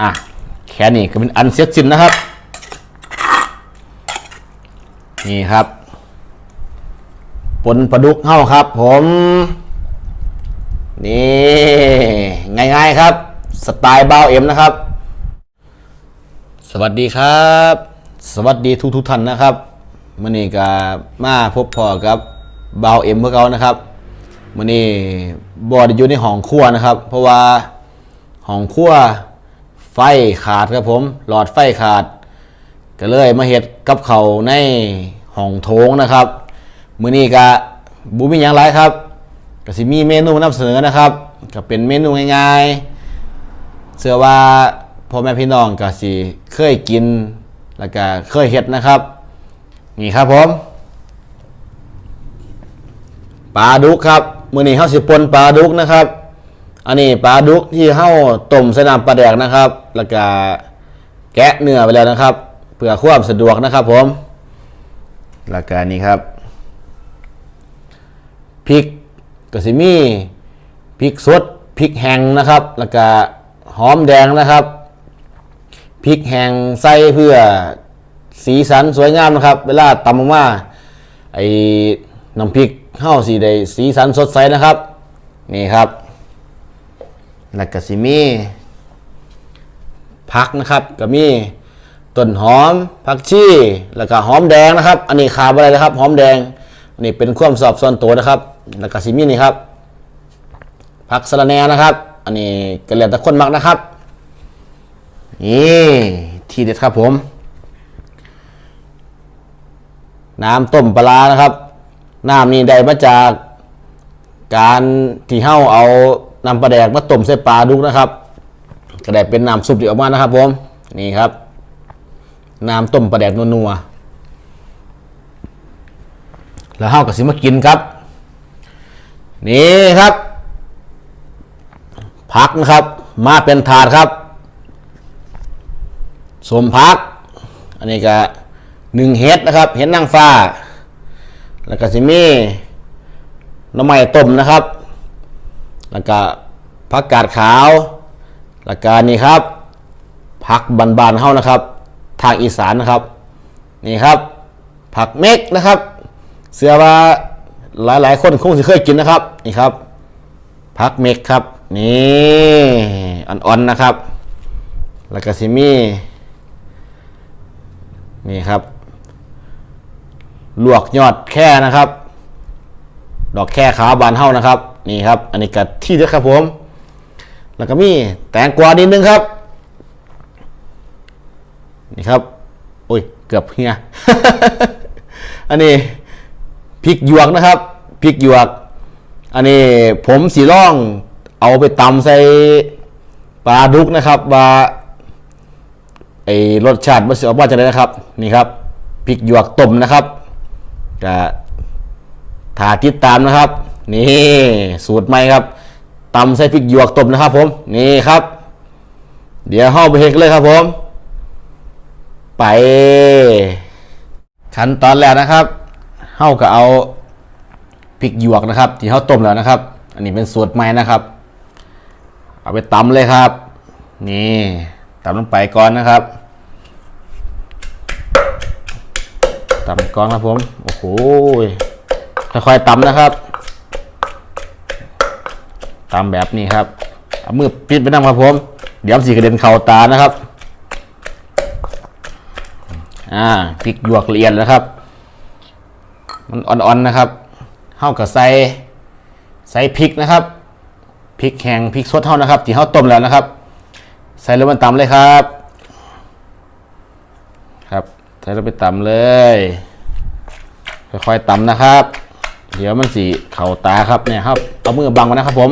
อะแค่นี้ก็เป็นอันเสร็จสิ้นนะครับ นี่ครับปนปลาดุกเฮ้าครับ ผม นี่ง่ายๆครับ สไตล์เบาเอ็มนะครับ สวัสดีครับ สวัสดีทุกทุกๆท่านนะครับมื่อนี้ก็มาพบพอกับเบาเอ็มเพื่อเขานะครับมื่อนี้บอดอยู่ในห้องครัวนะครับ เพราะว่าห้องครัว ไฟขาดครับผม หลอดไฟขาด ก็เลยมาเฮ็ดกับเขาในห้องโถงนะครับ มื้อนี้ก็บ่มีหยังหลายครับก็สิมีเมนูมานำเสนอนะครับก็เป็นเมนูง่ายๆเชื่อว่าพ่อแม่พี่น้องก็สิเคยกิน แล้วก็เคยเฮ็ดนะครับ นี่ครับผมปลาดุกครับมื้อนี้เฮาสิปนปลาดุกนะครับ อันนี้ปลาดุกที่เฮาต้มใส่น้ำปลาแดกนะครับ แล้วก็แกะเนื้อไปแล้วนะครับ เพื่อความสะดวกนะครับผมแล้วก็นี่ครับพริกกระสิมีพริกสดพริกแห้งนะครับ แล้วก็หอมแดงนะครับพริกแห้งใส่เพื่อสีสันสวยงามนะครับ เวลาตำออกมาไอ้น้ำพริกข้าวสีได้สีสันสดใสนะครับ นี่ครับ แล้วก็สิมีผักนะครับก็มีต้นหอมผักชีแล้วก็หอมแดงนะครับ อันนี้ขาดอะไรนะครับ หอมแดงอันนี้เป็นความสอบส่วนตัวนะครับ แล้วก็สิมีนี่ครับผักสะระแหน่นะครับ อันนี้ก็แล้วแต่คนมักนะครับนี่ทีเด็ดครับผม น้ำต้มปลานะครับน้ำนี่ได้มาจากการที่เห่าเอา นำปลาแดกมาต้มใส่ปลาดุกนะครับก็ได้เป็นน้ำซุปที่ออกมานะครับผมนี่ครับน้ำต้มปลาแดกนัวๆแล้วเห่ากับสิมากินครับ นี่ครับผักนะครับ มาเป็นถาดครับสมผัก อันนี้ก็หนึ่งเห็ดนะครับ เห็ดนางฟ้า แล้วก็สิมีน้ำไม้ต้มนะครับ แล้วก็ผักกาดขาว แล้วก็นี่ครับผักบานๆเฮานะครับ ทางอีสานนะครับ นี่ครับ ผักเม็กนะครับ เสือว่าหลายๆ คนคงสิเคยกินนะครับ นี่ครับ ผักเม็กครับ นี่อ่อนๆนะครับ แล้วก็สิมี่นี่ครับ ลวกยอดแค่นะครับ ดอกแค่ขาวบานเท่านะครับ นี่ครับ อันนี้กัที่เด็ดครับผม แล้วก็มีแตงกวานิดนึงครับ นี่ครับ โอ้ย เกือบเฮียอันนี้พริกหยวกนะครับพริกหยวก อันนี้ผมสีร่อง เอาไปตำใส่ปลาดุกนะครับว่าไอรสชาติมันจะออกมาจากไหนนะครับ นี่ครับพริกหยวกต้มนะครับจะถาติดตามนะครับ นี่สูตรใหม่ครับตำใส่พริกหยวกต้มนะครับ ผมนี่ครับ เดี๋ยวห้าไปเฮกเลยครับผม ไป ขั้นตอนแรกนะครับเฮาก็เอาพริกหยวกนะครับ ที่เฮาต้มแล้วนะครับ อันนี้เป็นสูตรใหม่นะครับ เอาไปตำเลยครับ นี่ตำลงไปก่อนนะครับตำก้อนครับผมโอ้โหค่อยๆตำนะครับ ตำแบบนี้ครับเอามือปิดไปนั่งครับผม เดี๋ยวสีกระเด็นเข่าตานะครับอ่าพริกหยวกละเอียดแล้วครับ มันอ่อนๆนะครับเท่ากับใส่ใส่พริกนะครับพริกแห้งพริกสดเท่านะครับที่เท่าต้มแล้วนะครับ ใส่ลงไปตำเลยครับ ครับ ใส่ลงไปตำเลยค่อยๆตำนะครับ เดี๋ยวมันสีเข่าตาครับเนี่ยครับเอามือบังไว้นะครับผม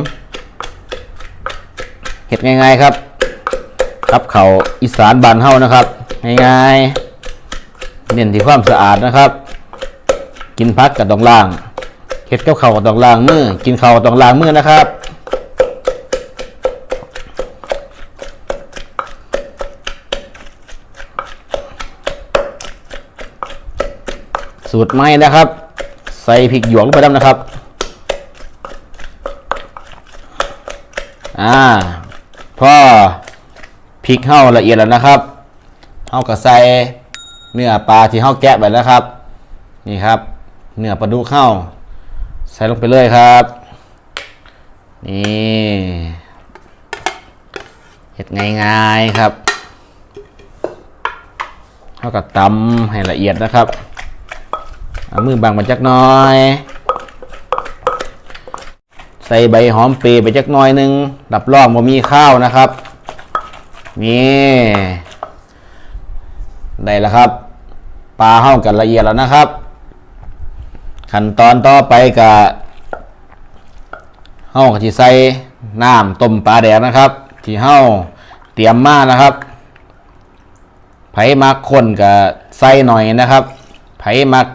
เห็ดง่ายๆครับ ครับเขาอีสานบานเฮานะครับ ง่ายๆเน้นที่ความสะอาดนะครับ กินพักกับดองล่างเห็ดกับเขากับดองล่างมือกินเขากับดองล่างมือนะครับสูตรใหม่นะครับ ใส่พริกหยวกลงไปด้นะครับ อ่า พอพริกเห่าละเอียดแล้วนะครับเห่าก็ใส่เนื้อปลาที่เห่าแกะไปแล้วครับ นี่ครับ เนื้อปลาดุกเห่าใส่ลงไปเลยครับนี่เห็ดง่ายๆครับเท่ากับตำให้ละเอียดนะครับ เอามือบังมาจักน้อย ใส่ใบหอมเปรย์ไปจักหน้อยหนึงดับรองว่ามีข้าวนะครับ นี่ได้แล้วครับ ปลาเห่ากันละเอียดแล้วนะครับ ขั้นตอนต่อไปกับเห่ากับที่ใส่น้ำต้มปลาแดกนะครับ ที่เห่าเตรียมมานะครับ ไผมักคนกับใส่หน่อยนะครับ ไผมัก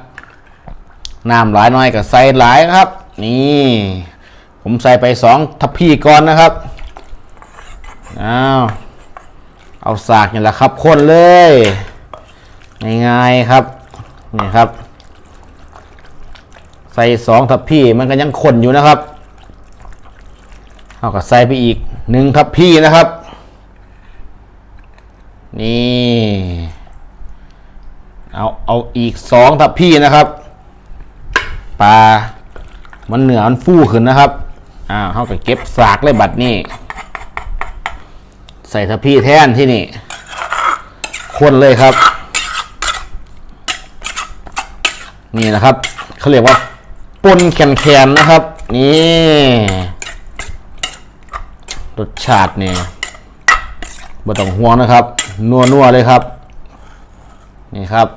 น้ำหลายหน่อยกับใส่หลายครับ นี่ ผมใส่ไปสองทัพพีก่อนนะครับอ้าวเอาสากนี่แหละครับคนเลยง่ายๆครับนี่ครับ ใส่สองทัพพีมันก็ยังคนอยู่นะครับเอาก็ใส่ไปอีกหนึ่งทัพพีนะครับ นี่เอาเอาอีกสองทัพพีนะครับปลามันเหนือมันฟูขึ้นนะครับ อ่าเขาก็เก็บสากเลยบัดนี้ ใส่ทัพพีแท่นที่นี่คนเลยครับ นี่นะครับเขาเรียกว่าปนแคนแคนนะครับ นี่รสชาติเนี่ยบ่ต้องห่วงนะครับ นัวนัวเลยครับ นี่ครับ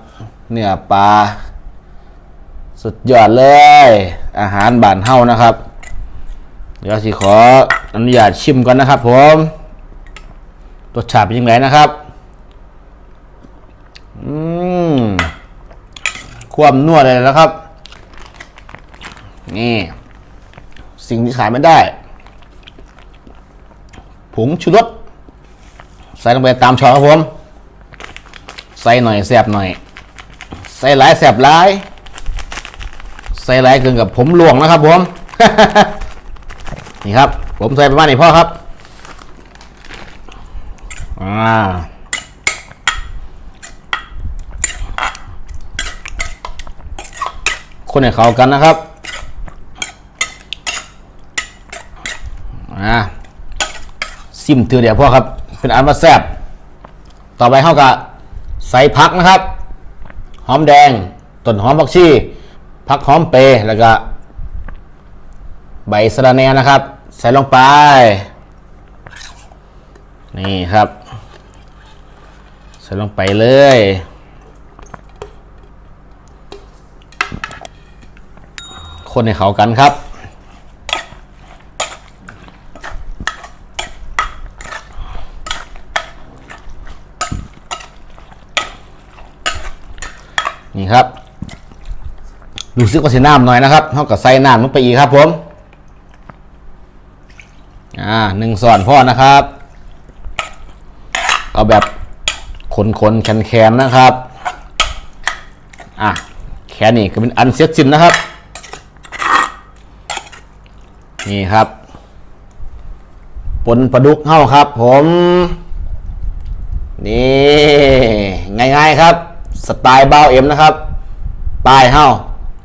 เนื้อปลา สุดยอดเลย อาหารบ้านเฮานะครับ ดี๋ยวสิขออนุญาตชิมก่อนนะครับ ผมรสชาติเป็นยังไงนะครับอืมความนัวเลยนะครับ นี่ สิ่งที่ขายไม่ได้ ผงชูรสใส่ลงไปตามช้อนครับผม ใส่หน่อยแสบหน่อย ใส่หลายแสบหลาย ใส่หลายเกินกับผมหลวงนะครับผม นี่ครับ ผมใส่ประมาณนี้พ่อครับอ่าคนให้เข้ากันนะครับอ่าซิมเถือเดี๋ยวพ่อครับ เป็นอันว่าแซ่บต่อไปเข้ากับใส่ผักนะครับ หอมแดงต้นหอมผักชีผักหอมเปรแล้วก็ใบสะระแหน่นะครับ ใส่ลงไป นี่ครับ ใส่ลงไปเลย คนให้เขากันครับนี่ครับรู้สึกว่าสีน้ำหน่อยนะครับเท่ากับใส่น้ำลงไปอีกครับผม อ่าหนึ่งส่วนพ่อนะครับ เอาแบบขนขนๆแขนแขนๆนะครับ อะ แขนนี่ก็เป็นอันเสร็จสิ้นนะครับ นี่ครับปนปลาดุกเฮ้าครับ ผม นี่ง่ายๆครับ สไตล์เบาเอ็มนะครับปลายเฮ้า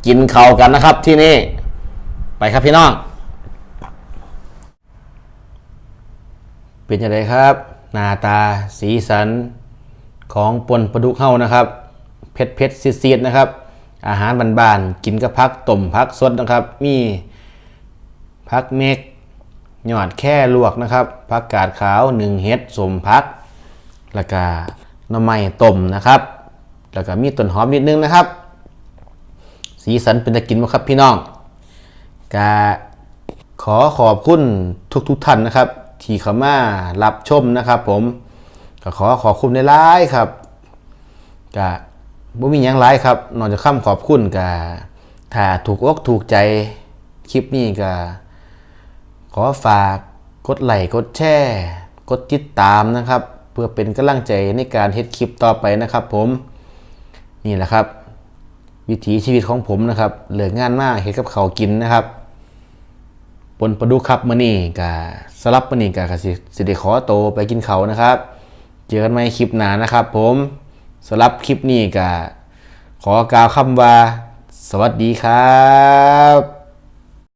กินเข่ากันนะครับที่นี่ ไปครับพี่น้อง เป็นยังไงครับ หน้าตาสีสันของปนปลาดุกเฮ้านะครับเผ็ดเผ็ดๆซีดๆนะครับ อาหารบานๆกินกับพักต้มพักสดนะครับ มีพักเมกหยอดแค่ลวกนะครับพักกาดขาวหนึ่งเฮ็ดสมพักแล้วก็หน่อไม้ต้มนะครับ แล้วก็มีต้นหอมนิดนึงนะครับ สีสันเป็นตะกินมาครับพี่น้องกาขอขอบคุณทุกๆทท่านนะครับ ที่เข้ามารับชมนะครับ ผมก็ขอขอบคุณในไลายครับกะบ่มีหยังหลายครับ นอกจากคำขอบคุณกะถ้าถูกอกถูกใจคลิปนี้กะขอฝากกดไลค์กดแชร์กดติดตามนะครับ เพื่อเป็นกำลังใจในการเฮ็ดคลิปต่อไปนะครับ ผมนี่แหละครับ วิถีชีวิตของผมนะครับเหลืองานมากเฮ็ดกับเขากินนะครับ ปนประดุกครับมื่อนี้กะสลับมื่อนี้กะกสิสิได้ขอโตไปกินเขานะครับ เจอกันใหม่คลิปหน้านะครับ ผมสลับคลิปนี้ก็ขอกล่าวคำว่า สวัสดีครับ